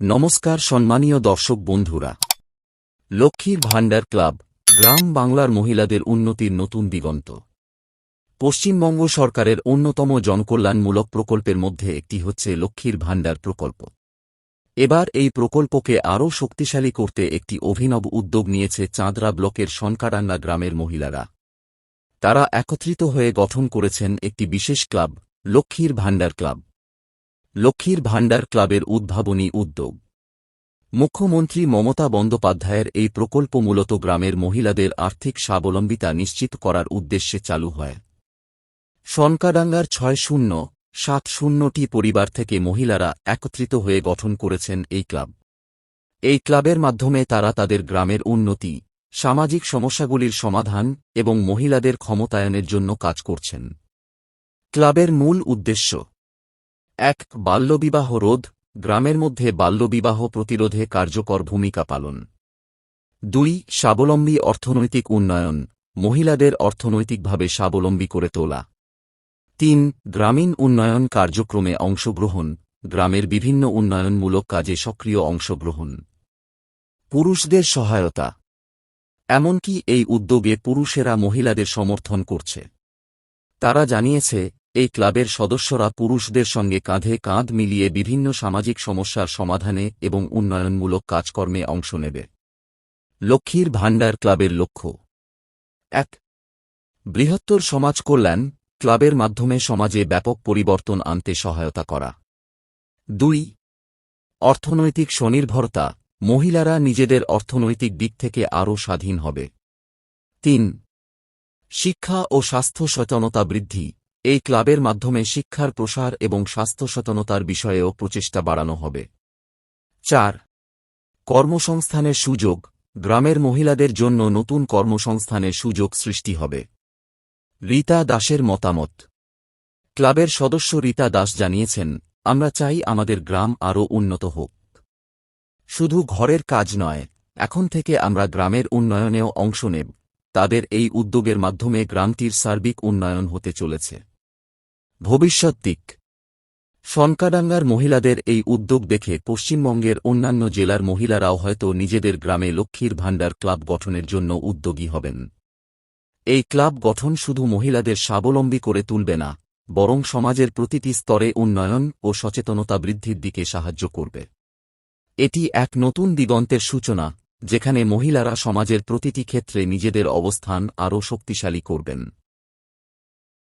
নমস্কার সম্মানীয় দর্শক বন্ধুরা। লক্ষ্মীর ভাণ্ডার ক্লাব, গ্রাম বাংলার মহিলাদের উন্নতির নতুন দিগন্ত। পশ্চিমবঙ্গ সরকারের অন্যতম জনকল্যাণমূলক প্রকল্পের মধ্যে একটি হচ্ছে লক্ষ্মীর ভাণ্ডার প্রকল্প। এবার এই প্রকল্পকে আরও শক্তিশালী করতে একটি অভিনব উদ্যোগ নিয়েছে চাঁদরা ব্লকের সনকাডাঙ্গা গ্রামের মহিলারা। তারা একত্রিত হয়ে গঠন করেছেন একটি বিশেষ ক্লাব, লক্ষ্মীর ভাণ্ডার ক্লাব। লক্ষ্মীর ভাণ্ডার ক্লাবের উদ্ভাবনী উদ্যোগ। মুখ্যমন্ত্রী মমতা বন্দ্যোপাধ্যায়ের এই প্রকল্প মূলত গ্রামের মহিলাদের আর্থিক স্বাবলম্বিতা নিশ্চিত করার উদ্দেশ্যে চালু হয়। সনকাডাঙ্গার ছয় শূন্য, সাত শূন্যটি পরিবার থেকে মহিলারা একত্রিত হয়ে গঠন করেছেন এই ক্লাব। এই ক্লাবের মাধ্যমে তারা তাদের গ্রামের উন্নতি, সামাজিক সমস্যাগুলির সমাধান এবং মহিলাদের ক্ষমতায়নের জন্য কাজ করছেন। ক্লাবের মূল উদ্দেশ্য এক, বাল্যবিবাহ রোধ, গ্রামের মধ্যে বাল্যবিবাহ প্রতিরোধে কার্যকর ভূমিকা পালন। দুই, স্বাবলম্বী অর্থনৈতিক উন্নয়ন, মহিলাদের অর্থনৈতিকভাবে স্বাবলম্বী করে তোলা। তিন, গ্রামীণ উন্নয়ন কার্যক্রমে অংশগ্রহণ, গ্রামের বিভিন্ন উন্নয়নমূলক কাজে সক্রিয় অংশগ্রহণ। পুরুষদের সহায়তা। এমনকি এই উদ্যোগে পুরুষেরা মহিলাদের সমর্থন করছে। তারা জানিয়েছে এই ক্লাবের সদস্যরা পুরুষদের সঙ্গে কাঁধে কাঁধ মিলিয়ে বিভিন্ন সামাজিক সমস্যার সমাধানে এবং উন্নয়নমূলক কাজকর্মে অংশ নেবে। লক্ষ্মীর ভাণ্ডার ক্লাবের লক্ষ্য। এক, বৃহত্তর সমাজ কল্যাণ ক্লাবের মাধ্যমে সমাজে ব্যাপক পরিবর্তন আনতে সহায়তা করা। দুই, অর্থনৈতিক স্বনির্ভরতা মহিলারা নিজেদের অর্থনৈতিক দিক থেকে আরও স্বাধীন হবে। তিন, শিক্ষা ও স্বাস্থ্য সচেতনতা বৃদ্ধি এই ক্লাবের মাধ্যমে শিক্ষার প্রসার এবং স্বাস্থ্য সচেতনতার বিষয়েও প্রচেষ্টা বাড়ানো হবে। চার, কর্মসংস্থানের সুযোগ। গ্রামের মহিলাদের জন্য নতুন কর্মসংস্থানের সুযোগ সৃষ্টি হবে। রীতা দাসের মতামত। ক্লাবের সদস্য রীতা দাস জানিয়েছেন, আমরা চাই আমাদের গ্রাম আরও উন্নত হোক। শুধু ঘরের কাজ নয়, এখন থেকে আমরা গ্রামের উন্নয়নেও অংশ নেব। তাদের এই উদ্যোগের মাধ্যমে গ্রামটির সার্বিক উন্নয়ন হতে চলেছে। ভবিষ্যৎ দিক। সনকাডাঙ্গার মহিলাদের এই উদ্যোগ দেখে পশ্চিমবঙ্গের অন্যান্য জেলার মহিলারাও হয়তো নিজেদের গ্রামে লক্ষ্মীর ভাণ্ডার ক্লাব গঠনের জন্য উদ্যোগী হবেন। এই ক্লাব গঠন শুধু মহিলাদের স্বাবলম্বী করে তুলবে না, বরং সমাজের প্রতিটি স্তরে উন্নয়ন ও সচেতনতা বৃদ্ধির দিকে সাহায্য করবে। এটি এক নতুন দিগন্তের সূচনা যেখানে মহিলারা সমাজের প্রতিটি ক্ষেত্রে নিজেদের অবস্থান আরও শক্তিশালী করবেন।